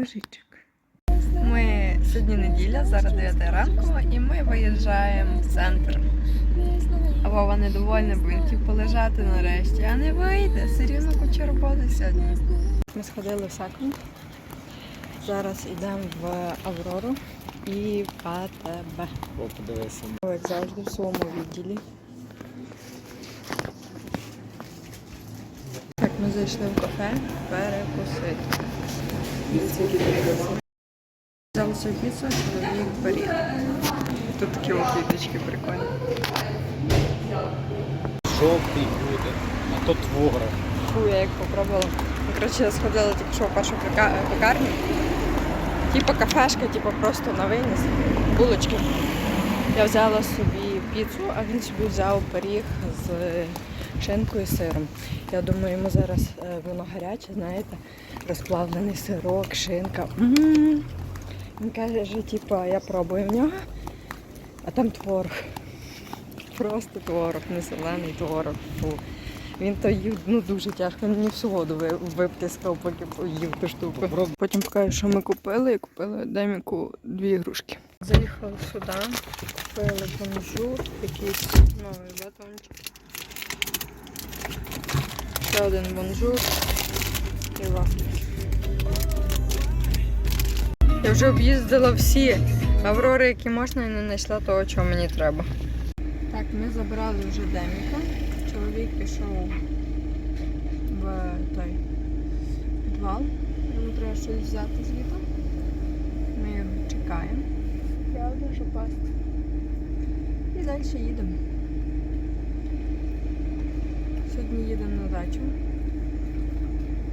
Йожичок. Ми сьогодні неділя, зараз 9 ранку, і ми виїжджаємо в центр. А Вова недовольний, бо він хотів полежати нарешті, а не вийде. Все рівно куча роботи сьогодні. Ми сходили в Сакру. Зараз йдемо в Аврору і в АТБ. Подивися. Як завжди в своєму відділі. Так, ми зайшли в кафе перекусити. Взяли собі піцу, чоловік пиріг. Тут такі квіточки прикольні. Жовтий буде, а то твора. Фу, я як попробувала. Ну, Коротше, я сходила тільки що в першу пекарню. Типа кафешка, типа просто на виніс. Булочки. Я взяла собі піцу, а він собі взяв пиріг з шинкою і сиром. Я думаю, йому зараз е, воно гаряче, знаєте, розплавлений сирок, шинка. Він каже, що типа, я пробую в нього, а там творог. Просто творог, не солений творог. Фу. Він то їв ну, дуже тяжко, мені всю воду ви- виплескав, поки поїв ту штуку. Потім покажу, що ми купили, і купили Деміку дві ігрушки. Заїхали сюди, купили бонжур, якийсь новий батончик. Ще один бонжур і. Я вже об'їздила всі аврори, які можна, і не знайшла того, чого мені треба. Так, ми забрали вже Деміка. Чоловік пішов в той підвал. Йому треба щось взяти звідти. Ми його чекаємо. Правда, що пасти. І далі їдемо. Сьогодні їдемо на дачу.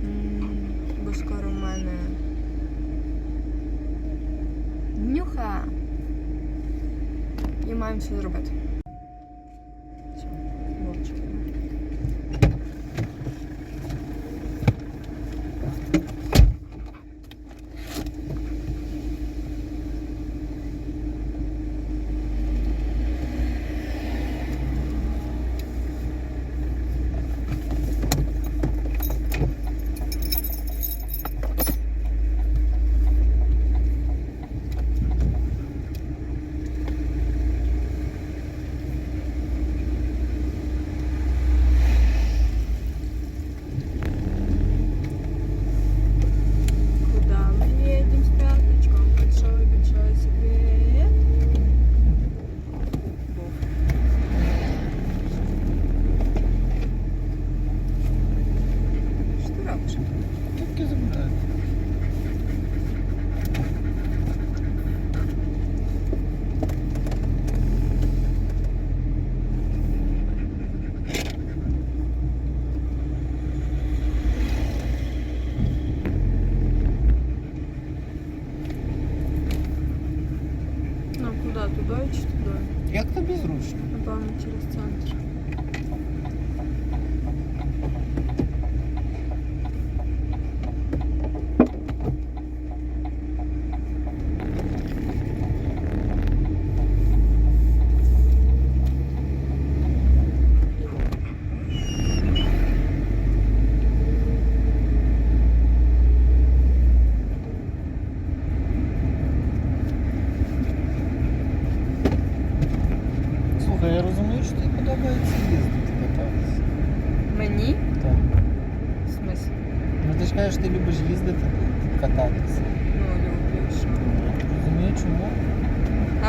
М, Бо скоро в мене нюха. І маємо все зробити.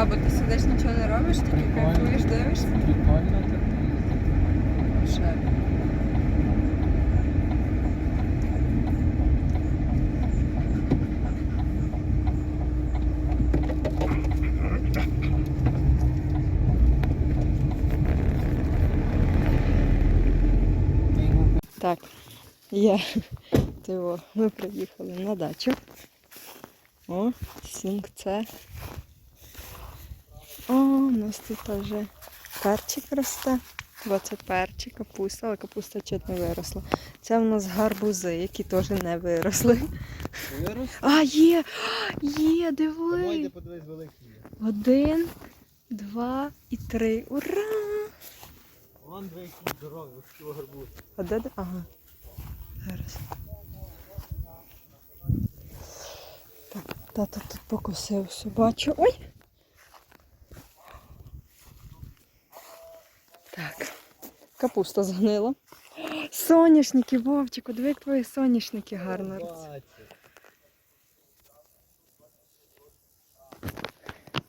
А, бо ти сидиш, нічого не робиш, тільки Прикольно. кайфуєш, дивишся? Прикольно так. Ще. Так, я Тиво, ми приїхали на дачу. О, сінце. О, у нас тут вже перчик росте. Бо це перчик, капуста, але капуста чуть не виросла. Це в нас гарбузи, які теж не виросли. вирос. А, є! Є, Давай, диви! подивись великий є. Один, два і три. Ура! Вон дві які здорові, що гарбуз. А де? де? Ага. Зараз. Так, тато тут покосив. Бачу. Ой! Так. Капуста згнила. Соняшники, Вовчику, диви, як твої соняшники гарно.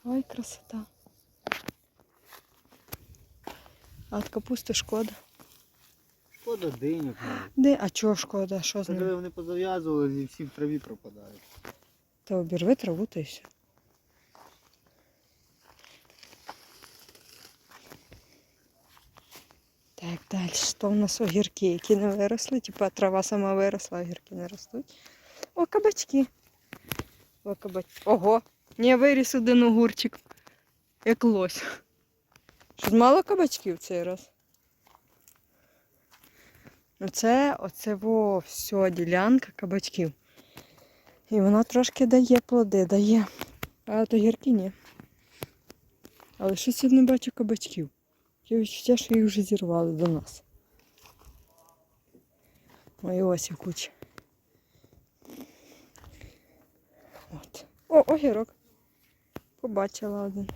Ой, красота. А от капусти шкода. Шкода диньок. Де? А чого шкода? Що з ним? вони позав'язували і всі в траві пропадають. Та обірви траву та й все. Так, далі. То в нас огірки, які не виросли. Типа трава сама виросла, огірки не ростуть. О, кабачки. О, кабачки. Ого! Не виріс один огурчик. Як лось. Що мало кабачків цей раз? Оце, оце во, все, ділянка кабачків. І вона трошки дає плоди, дає. А от огірки ні. Але щось я не бачу кабачків. Я відчуття, що їх вже зірвали до нас. Ой, ось куча. От. О, огірок. Побачила один.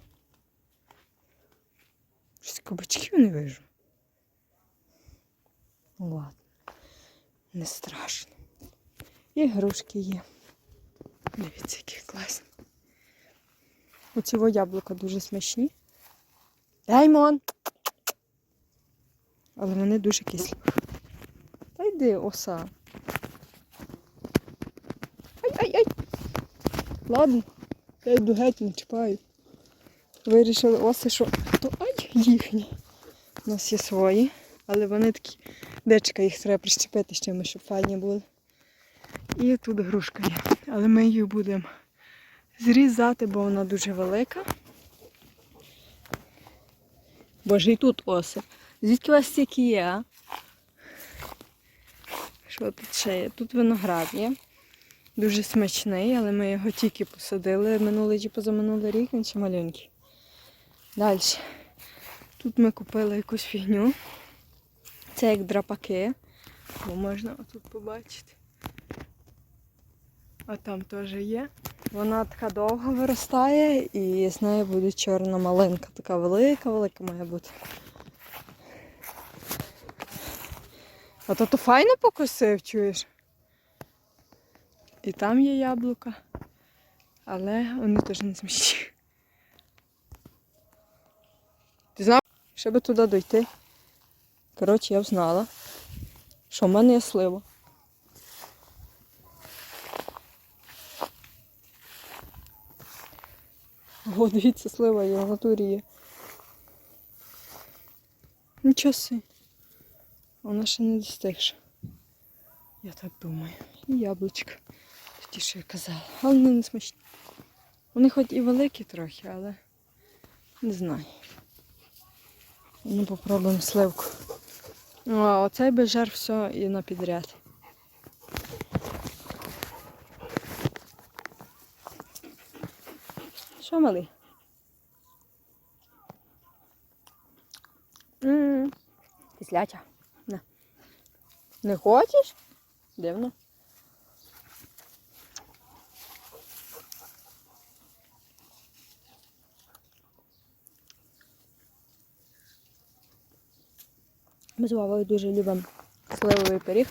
Щось кабачків не вижу. Ладно. Не страшно. І грушки є. Дивіться, які класні. Оці во яблука дуже смачні. Даймон! Але вони дуже кислі. Та йди, оса. Ай-ай-ай! Ладно, я йду геть, не чіпаю. Вирішили оси, що то ай їхні. У нас є свої, але вони такі. Дечка їх треба прищепити з чимось, щоб файні були. І тут грушка є. Але ми її будемо зрізати, бо вона дуже велика. Боже, і тут оси. Звідки у вас стільки є? Що тут ще є? Тут виноград є. Дуже смачний, але ми його тільки посадили минулий чи позаминулий рік, він ще маленький. Далі. Тут ми купили якусь фігню. Це як драпаки, бо можна отут побачити. А там теж є. Вона така довго виростає і з нею буде чорна малинка. Така велика, велика має бути. А то то файно покосив, чуєш? І там є яблука. Але вони теж не смачні. Ти знав, щоб туди дойти? Коротше, я взнала, що в мене є слива. О, дивіться, слива є, в натурі. Нічого си. Вона ще не достигша. Я так думаю. І яблучка. Ті, що я казала. Але вони не смачні. Вони хоч і великі трохи, але не знаю. Ну, попробуємо сливку. Ну, а оцей би жар все і на підряд. Що малий? Кисляча. Не хочеш? Дивно. Ми з Вовою дуже любимо сливовий пиріг.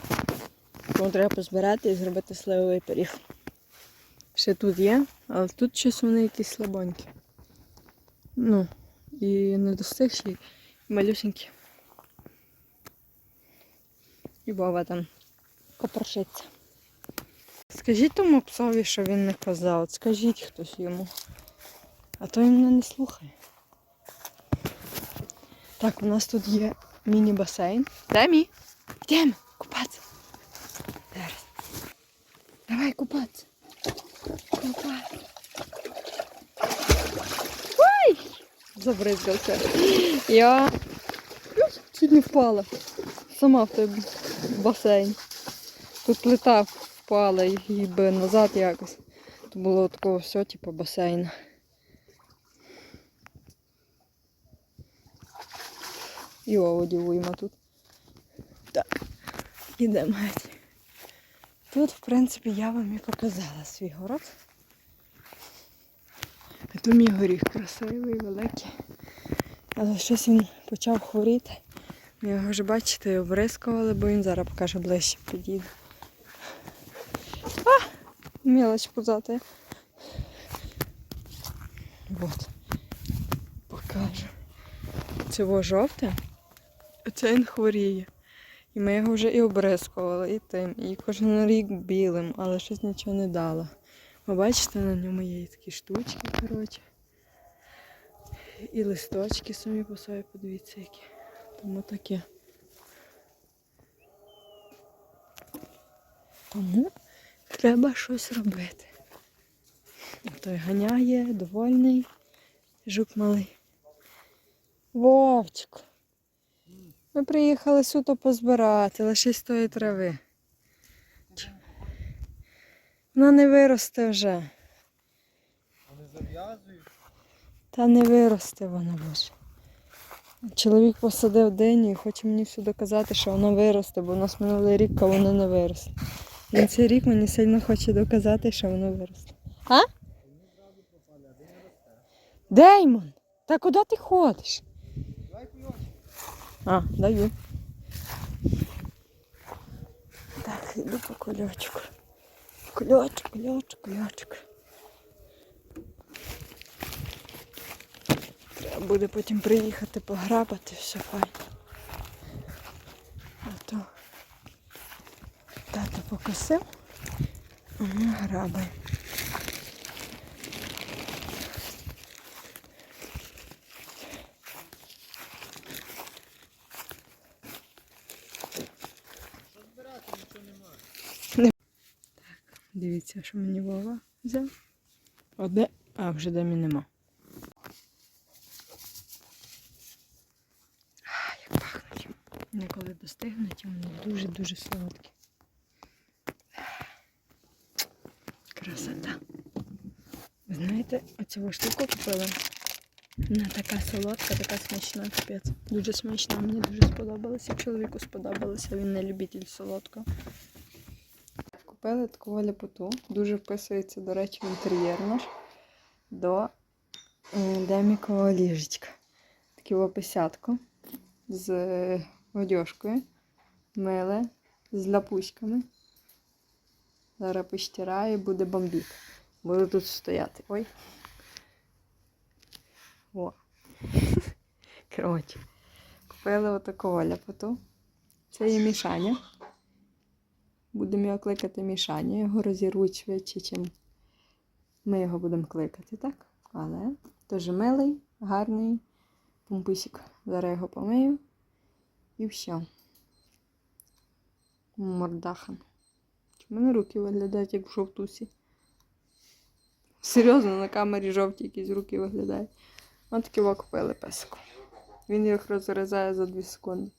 Тому треба позбирати і зробити сливовий пиріг. Ще тут є, але тут щось вони якісь слабонькі. Ну, і не достигші, і малюсенькі. І Вова там копоршиться. Скажіть тому псові, що він не казав. От Скажіть хтось йому. А то він мене не слухає. Так, у нас тут є міні-басейн. Де мій? Йдемо купатися. Зараз. Давай купатися. Купатися. Ой! Забризгався. Я чуть не впала. Сама в басейн. Тут плита впала і би назад якось. То було такого все, типу басейн. І оводів уйма тут. Так, ідемо. Тут, в принципі, я вам і показала свій город. А тут мій горіх красивий, великий. Але щось він почав хворіти. Ми його вже бачите, обрискували, бо він зараз покаже ближче підійде. А! Мелоч пузатая. Вот. Покажу. Во жовте, а це він хворіє. І ми його вже і обрискували, і тим, і кожен рік білим, але щось нічого не дало. Ви бачите, на ньому є такі штучки, коротше. І листочки самі по собі, подивіться, які. Тому таке. Тому треба щось робити. Той ганяє, довольний, жук малий. Вовчик. Ми приїхали суто позбирати, лише з тої трави. Вона не виросте вже. Вони зав'язують. Та не виросте вона боже. Чоловік посадив диню і хоче мені все доказати, що вона виросте, бо у нас минулий рік а вона не виросла. Він цей рік мені сильно хоче доказати, що вона виросла. А? Деймон! Та куди ти ходиш? Кульочок. А, даю. Так, йду по кульочку. Кульочок, кульочок, кульочок. Треба буде потім приїхати пограбати, все файно. А то тато покосив, а ми грабаємо. Дивіться, що мені Вова взяв. Оде, а вже демі нема. А, як пахнуть. Вони коли достигнуть, вони дуже-дуже солодкі. Красота. Знаєте, оцю штуку купила. Вона така солодка, така смачна, капець. Дуже смачна, мені дуже сподобалося. Чоловіку сподобалося, він не любитель солодкого. Купили таку ляпоту. Дуже вписується, до речі, в інтер'єр наш до е, демікового ліжечка. Таке описятко з одяжкою, миле, з ляпуськами. Зараз постираю, буде бомбік. Буду тут стояти. Ой. О. Коротше. Купили отакого ляпоту. Це є мішання. Будемо його кликати Мішаня, його розірвуть швидше, чим ми його будемо кликати, так? Але дуже милий, гарний пумпусик. Зараз його помию і все. Мордахан. У мене руки виглядають, як в жовтусі. Серйозно, на камері жовті якісь руки виглядають. Ось такі во купили песику. Він їх розрізає за 2 секунди.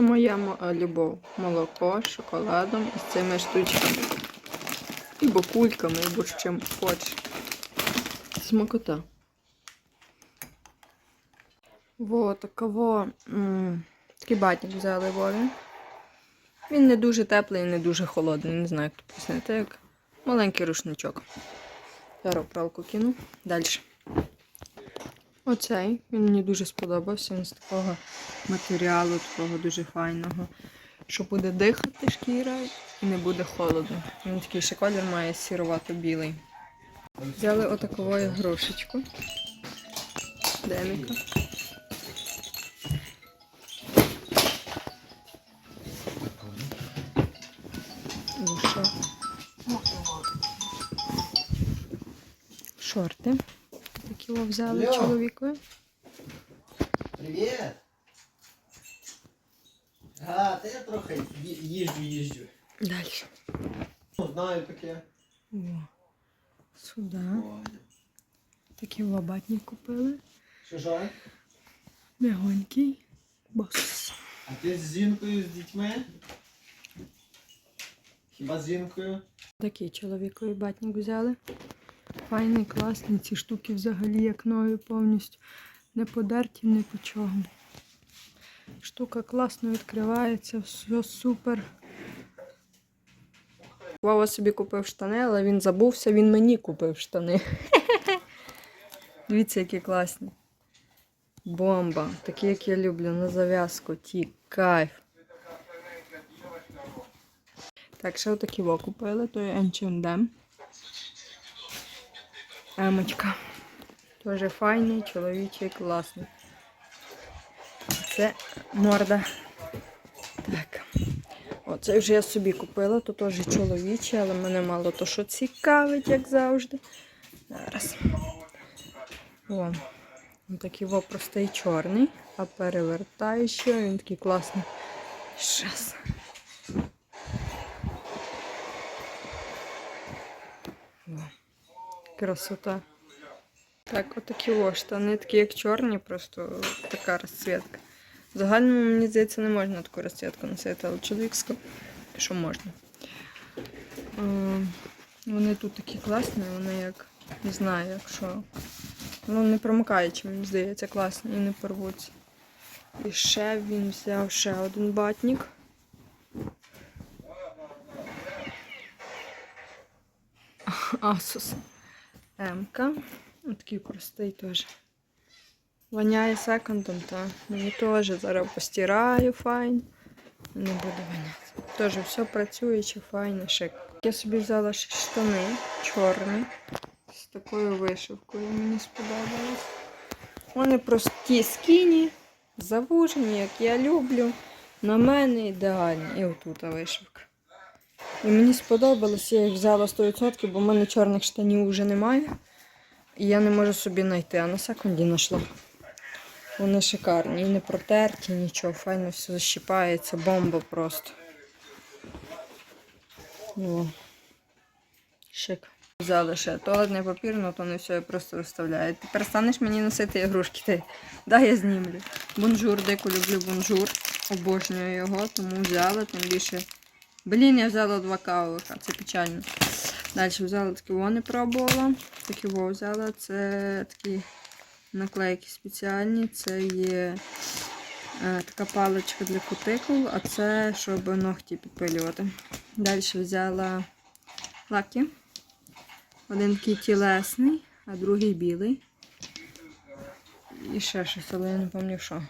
Моя е, любов. Молоко з шоколадом і з цими штучками. І бокульками, і з чим хочеш. Смакота. Во, таково. м, Такий батник взяли Вові. Він не дуже теплий і не дуже холодний. Не знаю, як то пояснити. Як маленький рушничок. Зараз пралку кину. Далі. Оцей. Він мені дуже сподобався. Він з такого матеріалу, такого дуже файного. Що буде дихати шкіра і не буде холодно. Він такий ще колір має сіровато-білий. Взяли отаковою грушечку. Деміка. Шорти. Такі о взяли Алло. чоловікові. Привіт! А, та я трохи їжджу, їжджу. Далі. Ну, знаю таке. О. Сюди. Такий лобатник купили. Що жаль? Мягонький. Бос. А ти з жінкою, з дітьми? Хіба з жінкою? Такий чоловіковий батник взяли. Файний, класний. Ці штуки взагалі як нові повністю. Не подерті, ні по чому. Штука класно відкривається, все супер. Вова собі купив штани, але він забувся, він мені купив штани. Дивіться, які класні. Бомба. Такі, як я люблю, на зав'язку. Ті, кайф. Так, ще отакі во купили, то є H&M. Емочка. Тоже файний, чоловічий, класний. Це морда. Так. Оце вже я собі купила, то теж чоловічий, але мене мало то, що цікавить, як завжди. Зараз. О, він такий во простий чорний, а перевертаю ще, він такий класний. Щас. Красота. Так, отакі о штани, такі як чорні, просто така розцвітка. В загальному, мені здається, не можна таку розцвітку носити, але чоловік сказав, що можна. Ем, Вони тут такі класні, вони як, не знаю, як що. Ну, не промикаючи, мені здається, класні і не порвуться. І ще він взяв ще один батник. Asus. М-ка. Такий простий теж. Воняє секондом, та мені теж зараз постираю файн. Не буду воняти. Теж все працююче, файно, шик. Я собі взяла штани чорні з такою вишивкою. Мені сподобалось. Вони прості скіні, завужені, як я люблю. На мене ідеальні. І отут вишивка. І мені сподобалось, я їх взяла 100%, бо в мене чорних штанів вже немає. І я не можу собі знайти, а на секунді знайшла. Вони шикарні, і не протерті, нічого, файно все защіпається, бомба просто. О. Шик. Взяли ще туалетний папір, ну то не все, я просто виставляю. Ти перестанеш мені носити ігрушки, ти. Дай я знімлю. Бонжур, дико люблю бонжур. Обожнюю його, тому взяла, тим більше. Блін, я взяла два кавових, це печально. Далі взяла такі вони пробувала. Такі во взяла. Це такі наклейки спеціальні. Це є е, така паличка для кутикул, а це щоб ногті підпилювати. Далі взяла лаки. Один такий тілесний, а другий білий. І ще щось, але я не пам'ятаю що.